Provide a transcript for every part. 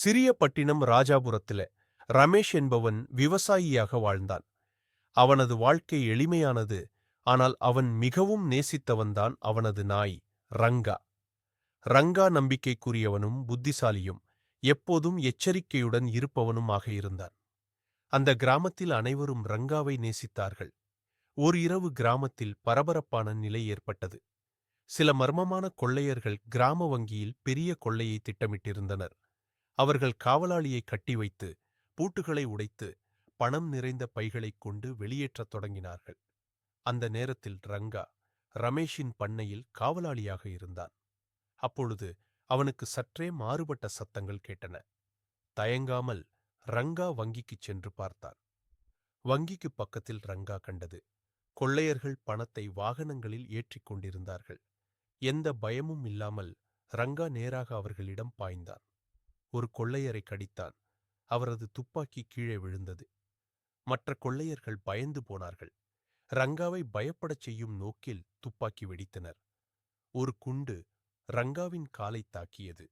சிறிய பட்டினம் ராஜாபுரத்தில ரமேஷ் என்பவன் விவசாயியாக வாழ்ந்தான். அவனது வாழ்க்கை எளிமையானது ஆனால் அவன் மிகவும் நேசித்தவன்தான் அவனது நாய் ரங்கா. ரங்கா நம்பிக்கைக்குரியவனும் புத்திசாலியும் எப்போதும் எச்சரிக்கையுடன் இருப்பவனுமாக இருந்தான். அந்த கிராமத்தில் அனைவரும் ரங்காவை நேசித்தார்கள். ஒரு இரவு கிராமத்தில் பரபரப்பான நிலை ஏற்பட்டது. சில மர்மமான கொள்ளையர்கள் கிராம வங்கியில் பெரிய கொள்ளையை திட்டமிட்டிருந்தனர். அவர்கள் காவலாளியை கட்டி வைத்து பூட்டுகளை உடைத்து பணம் நிறைந்த பைகளைக் கொண்டு வெளியேற்றத் தொடங்கினார்கள். அந்த நேரத்தில் ரங்கா ரமேஷின் பண்ணையில் காவலாளியாக இருந்தான். அப்பொழுது அவனுக்கு சற்றே மாறுபட்ட சத்தங்கள் கேட்டன. தயங்காமல் ரங்கா வங்கிக்குச் சென்று பார்த்தான். வங்கிக்கு பக்கத்தில் ரங்கா கண்டது கொள்ளையர்கள் பணத்தை வாகனங்களில் ஏற்றிக் கொண்டிருந்தார்கள். எந்த பயமும் இல்லாமல் ரங்கா நேராக அவர்களிடம் பாய்ந்தான். ஒரு கொள்ளையரை கடித்தான் அவரது துப்பாக்கி கீழே விழுந்தது. மற்ற கொள்ளையர்கள் பயந்து போனார்கள். ரங்காவை பயப்படச் செய்யும் நோக்கில் துப்பாக்கி வெடித்தனர். ஒரு குண்டு ரங்காவின் காலை தாக்கியது.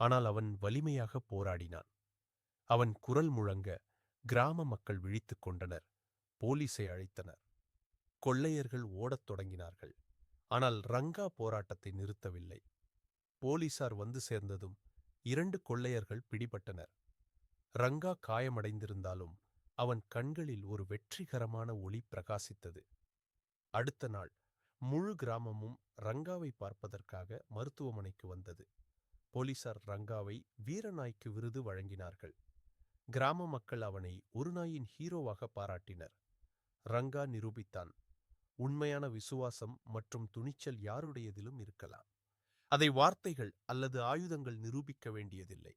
ஆனால் அவன் வலிமையாக போராடினான். அவன் குரல் முழங்க கிராம மக்கள் விழித்துக் கொண்டனர். போலீஸை அழைத்தனர். கொள்ளையர்கள் ஓடத் தொடங்கினார்கள். ஆனால் ரங்கா போராட்டத்தை நிறுத்தவில்லை. போலீசார் வந்து சேர்ந்ததும் இரண்டு கொள்ளையர்கள் பிடிபட்டனர். ரங்கா காயமடைந்திருந்தாலும் அவன் கண்களில் ஒரு வெற்றிகரமான ஒளி பிரகாசித்தது. அடுத்த நாள் முழு கிராமமும் ரங்காவை பார்ப்பதற்காக மருத்துவமனைக்கு வந்தது. போலீசார் ரங்காவை வீரநாய்க்கு விருது வழங்கினார்கள். கிராம மக்கள் அவனை ஒரு நாயின் ஹீரோவாக பாராட்டினர். ரங்கா நிரூபித்தான் உண்மையான விசுவாசம் மற்றும் துணிச்சல் யாருடையதிலும் இருக்கலாம். அதை வார்த்தைகள் அல்லது ஆயுதங்கள் நிரூபிக்க வேண்டியதில்லை.